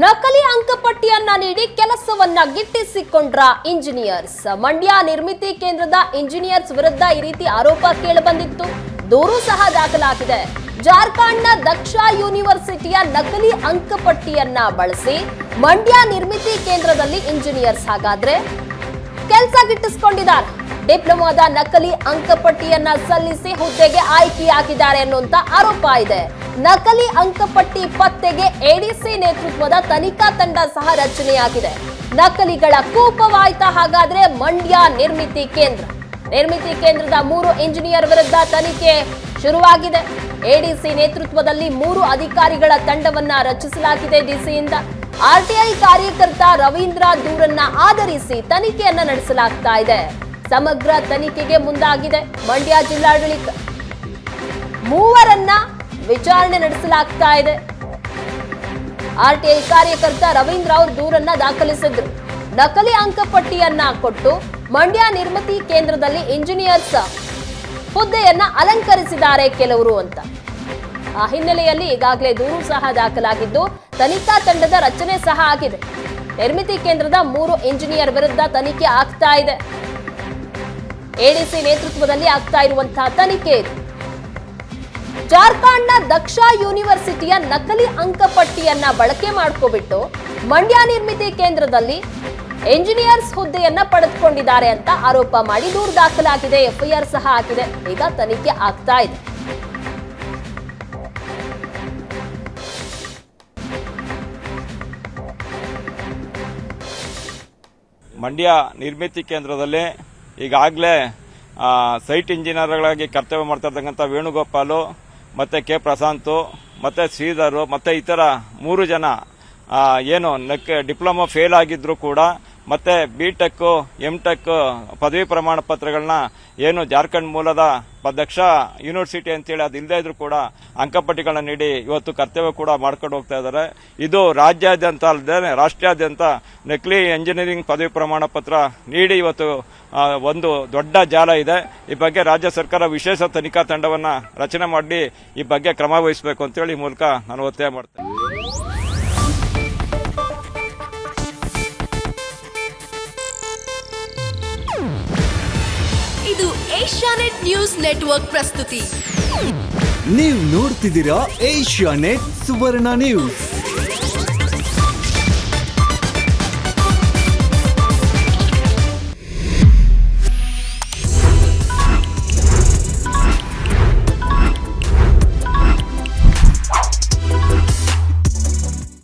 ನಕಲಿ ಅಂಕಪಟ್ಟಿಯನ್ನ ನೀಡಿ ಕೆಲಸವನ್ನ ಗಿಟ್ಟಿಸಿಕೊಂಡ್ರ ಇಂಜಿನಿಯರ್ಸ್. ಮಂಡ್ಯ ನಿರ್ಮಿತಿ ಕೇಂದ್ರದ ಇಂಜಿನಿಯರ್ಸ್ ವಿರುದ್ಧ ಈ ರೀತಿ ಆರೋಪ ಕೇಳಿಬಂದಿತ್ತು. ದೂರು ಸಹ ದಾಖಲಾಗಿದೆ. ಜಾರ್ಖಂಡ್ನ ದಕ್ಷ ಯೂನಿವರ್ಸಿಟಿಯ ನಕಲಿ ಅಂಕಪಟ್ಟಿಯನ್ನ ಬಳಸಿ ಮಂಡ್ಯ ನಿರ್ಮಿತಿ ಕೇಂದ್ರದಲ್ಲಿ ಇಂಜಿನಿಯರ್ಸ್ ಹಾಗಾದ್ರೆ ಕೆಲಸ ಗಿಟ್ಟಿಸಿಕೊಂಡಿದ್ದಾರೆ. ಡಿಪ್ಲೊಮಾದ ನಕಲಿ ಅಂಕಪಟ್ಟಿಯನ್ನ ಸಲ್ಲಿಸಿ ಹುದ್ದೆಗೆ ಆಯ್ಕೆಯಾಗಿದ್ದಾರೆ ಅನ್ನುವಂತ ಆರೋಪ ಇದೆ. ನಕಲಿ ಅಂಕಪಟ್ಟಿ ಪತ್ತೆಗೆ ಎಡಿಸಿ ನೇತೃತ್ವದ ತನಿಖಾ ತಂಡ ಸಹ ರಚನೆಯಾಗಿದೆ. ನಕಲಿಗಳ ಕೋಪವಾಯಿತ ಹಾಗಾದ್ರೆ ಮಂಡ್ಯ ನಿರ್ಮಿತಿ ಕೇಂದ್ರ. ನಿರ್ಮಿತಿ ಕೇಂದ್ರದ ಮೂರು ಇಂಜಿನಿಯರ್ ವಿರುದ್ಧ ತನಿಖೆ ಶುರುವಾಗಿದೆ. ಎಡಿಸಿ ನೇತೃತ್ವದಲ್ಲಿ ಮೂರು ಅಧಿಕಾರಿಗಳ ತಂಡವನ್ನ ರಚಿಸಲಾಗಿದೆ ಡಿಸಿಯಿಂದ. ಆರ್ಟಿಐ ಕಾರ್ಯಕರ್ತ ರವೀಂದ್ರ ದೂರನ್ನ ಆಧರಿಸಿ ತನಿಖೆಯನ್ನ ನಡೆಸಲಾಗ್ತಾ ಇದೆ. ಸಮಗ್ರ ತನಿಖೆಗೆ ಮುಂದಾಗಿದೆ ಮಂಡ್ಯ ಜಿಲ್ಲಾಡಳಿತ. ಮೂವರನ್ನ ವಿಚಾರಣೆ ನಡೆಸಲಾಗ್ತಾ ಇದೆ. ಆರ್ಟಿಐ ಕಾರ್ಯಕರ್ತ ರವೀಂದ್ರ ಅವರು ದೂರನ್ನ ದಾಖಲಿಸಿದ್ರು. ನಕಲಿ ಅಂಕಪಟ್ಟಿಯನ್ನ ಕೊಟ್ಟು ಮಂಡ್ಯ ನಿರ್ಮಿತಿ ಕೇಂದ್ರದಲ್ಲಿ ಇಂಜಿನಿಯರ್ಸ್ ಹುದ್ದೆಯನ್ನ ಅಲಂಕರಿಸಿದ್ದಾರೆ ಕೆಲವರು ಅಂತ. ಆ ಹಿನ್ನೆಲೆಯಲ್ಲಿ ಈಗಾಗಲೇ ದೂರು ಸಹ ದಾಖಲಾಗಿದ್ದು, ತನಿಖಾ ತಂಡದ ರಚನೆ ಸಹ ಆಗಿದೆ. ನಿರ್ಮಿತಿ ಕೇಂದ್ರದ ಮೂರು ಇಂಜಿನಿಯರ್ ವಿರುದ್ಧ ತನಿಖೆ ಆಗ್ತಾ ಇದೆ. ಎಡಿಸಿ ನೇತೃತ್ವದಲ್ಲಿ ಆಗ್ತಾ ಇರುವಂತಹ ತನಿಖೆ ಇದು. ಜಾರ್ಖಂಡ್ನ ದಕ್ಷ ಯೂನಿವರ್ಸಿಟಿಯ ನಕಲಿ ಅಂಕಪಟ್ಟಿಯನ್ನ ಬಳಕೆ ಮಾಡ್ಕೋಬಿಟ್ಟು ಮಂಡ್ಯ ನಿರ್ಮಿತಿ ಕೇಂದ್ರದಲ್ಲಿ ಎಂಜಿನಿಯರ್ಸ್ ಹುದ್ದೆಯನ್ನ ಪಡೆದುಕೊಂಡಿದ್ದಾರೆ ಅಂತ ಆರೋಪ ಮಾಡಿ ದೂರು ದಾಖಲಾಗಿದೆ. ಎಫ್ಐಆರ್ ಸಹ ಆಗಿದೆ ಈಗ ತನಿಖೆ ಆಗ್ತಾ ಇದೆ. ಮಂಡ್ಯ ನಿರ್ಮಿತಿ ಕೇಂದ್ರದಲ್ಲಿ ಈಗಾಗಲೇ ಸೈಟ್ ಇಂಜಿನಿಯರ್ಗಳಾಗಿ ಕರ್ತವ್ಯ ಮಾಡ್ತಾ ಇರ್ತಕ್ಕಂಥ ವೇಣುಗೋಪಾಲು ಮತ್ತು ಕೆ ಪ್ರಶಾಂತು, ಮತ್ತು ಶ್ರೀಧರು, ಮತ್ತು ಇತರ ಮೂರು ಜನ ಏನು ನೆಕ್ ಡಿಪ್ಲೊಮಾ ಫೇಲ್ ಆಗಿದ್ದರೂ ಕೂಡ, ಮತ್ತು ಬಿ ಟೆಕ್ಕು ಎಂ ಟೆಕ್ ಪದವಿ ಪ್ರಮಾಣ ಪತ್ರಗಳನ್ನ ಏನು ಜಾರ್ಖಂಡ್ ಮೂಲದ ಅಧ್ಯಕ್ಷ, ಯೂನಿವರ್ಸಿಟಿ ಅಂತೇಳಿ ಅದು ಇಲ್ಲದೇ ಇದ್ರೂ ಕೂಡ ಅಂಕಪಟ್ಟಿಗಳನ್ನ ನೀಡಿ ಇವತ್ತು ಕರ್ತವ್ಯ ಕೂಡ ಮಾಡ್ಕೊಂಡು ಹೋಗ್ತಾ ಇದ್ದಾರೆ. ಇದು ರಾಜ್ಯಾದ್ಯಂತ ಅಲ್ಲದೆ ರಾಷ್ಟ್ರಾದ್ಯಂತ ನಕಲಿ ಎಂಜಿನಿಯರಿಂಗ್ ಪದವಿ ಪ್ರಮಾಣ ಪತ್ರ ನೀಡಿ ಇವತ್ತು ಒಂದು ದೊಡ್ಡ ಜಾಲ ಇದೆ. ಈ ಬಗ್ಗೆ ರಾಜ್ಯ ಸರ್ಕಾರ ವಿಶೇಷ ತನಿಖಾ ತಂಡವನ್ನು ರಚನೆ ಮಾಡಿ ಈ ಬಗ್ಗೆ ಕ್ರಮ ವಹಿಸಬೇಕು ಅಂತೇಳಿ ಈ ಮೂಲಕ ನಾನು ಒತ್ತಾಯ ಮಾಡ್ತೇನೆ. ಇದು ಏಷ್ಯಾನೆಟ್ ನ್ಯೂಸ್ ನೆಟ್ವರ್ಕ್ ಪ್ರಸ್ತುತಿ. ನೀವು ನೋಡ್ತಿದ್ದೀರಾ ಏಷ್ಯಾ ನೆಟ್ ಸುವರ್ಣ ನ್ಯೂಸ್.